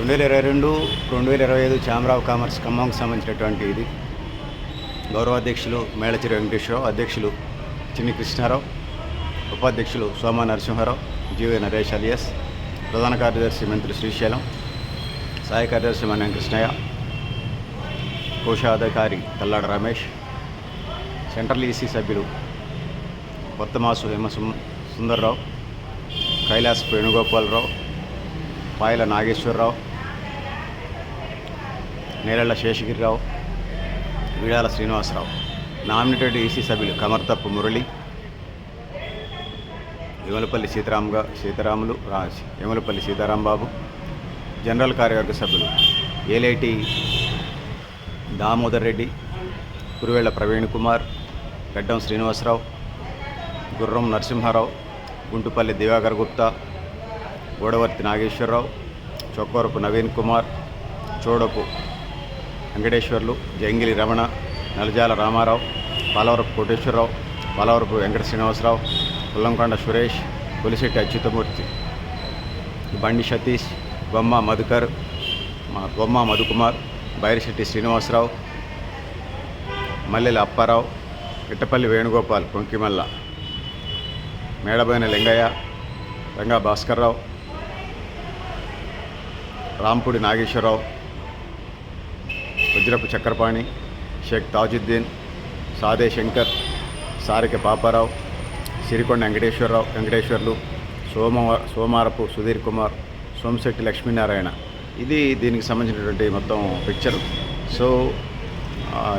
రెండు వేల ఇరవై రెండు రెండు వేల ఇరవై ఐదు చామరావు కామర్స్ ఖమ్మంకి సంబంధించినటువంటి ఇది. గౌరవ అధ్యక్షులు మేళచిరి వెంకటేశ్వరరావు అధ్యక్షులు చిన్ని కృష్ణారావు ఉపాధ్యక్షులు Soma Narasimharao G V Naresh alias ప్రధాన కార్యదర్శి మంత్రి శ్రీశైలం సహాయ కార్యదర్శి మన్యం కృష్ణయ్య కోశాధికారి తల్లాడ రమేష్ సెంట్రల్ ఈసీ సభ్యులు కొత్తమాసు హేమ సుందర్రావు కైలాస్ వేణుగోపాలరావు పాయల నాగేశ్వరరావు నేరళ్ళ శేషగిరిరావు వీడాల శ్రీనివాసరావు. నామినేటెడ్ ఈసీ సభ్యులు కమర్తప్పు మురళి యమలపల్లి సీతారాంగా సీతారాములు రా యమలపల్లి సీతారాంబాబు జనరల్ కార్యవర్గ సభ్యులు ఏలేటి దామోదర్ రెడ్డి కురువేళ్ళ ప్రవీణ్ కుమార్ గడ్డం శ్రీనివాసరావు గుర్రం నరసింహారావు గుంటుపల్లి దివాకర్ గుప్తా గోడవర్తి నాగేశ్వరరావు చొక్కరపు నవీన్ కుమార్ చోడపు వెంకటేశ్వర్లు జంగిలి రమణ నలజాల రామారావు పాలవరపు కోటేశ్వరరావు పాలవరపు వెంకట శ్రీనివాసరావు పుల్లంకొండ సురేష్ పులిశెట్టి అచ్యుతమూర్తి బండి సతీష్ బొమ్మ మధుకర్ మా బొమ్మ మధుకుమార్ బైరిశెట్టి శ్రీనివాసరావు మల్లెల అప్పారావు ఇట్టపల్లి వేణుగోపాల్ కొంకిమల్ల మేడబోయిన లింగయ్య రంగా భాస్కర్రావు రాంపూడి నాగేశ్వరరావు వజ్రపు చక్రపాణి షేక్ తాజుద్దీన్ సాదే శంకర్ సారిక పాపారావు సిరికొండ వెంకటేశ్వరరావు వెంకటేశ్వర్లు సోమ సోమారపు సుధీర్ కుమార్ సోమశెట్టి లక్ష్మీనారాయణ. ఇది దీనికి సంబంధించినటువంటి మొత్తం పిక్చర్ సో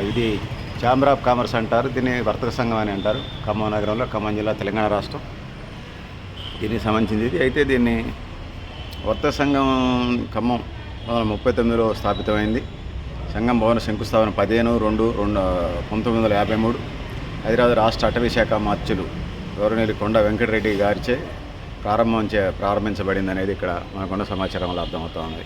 ఇది ఛాంబర్ ఆఫ్ కామర్స్ అంటారు దీన్ని వర్తక సంఘం అని అంటారు ఖమ్మం నగరంలో ఖమ్మం జిల్లా తెలంగాణ రాష్ట్రం. దీనికి సంబంధించింది ఇది. అయితే దీన్ని వర్తక సంఘం ఖమ్మం వందల ముప్పై తొమ్మిదిలో స్థాపితమైంది. సంఘం భవన శంకుస్థాపన పదిహేను రెండు రెండు పంతొమ్మిది వందల యాభై మూడు. హైదరాబాద్ రాష్ట్ర అటవీ శాఖ మార్చులు గౌరవనీయులు కొండ వెంకటరెడ్డి గారిచే ప్రారంభం చే ప్రారంభించబడింది అనేది ఇక్కడ మనకున్న సమాచారం వల్ల అర్థమవుతా ఉంది.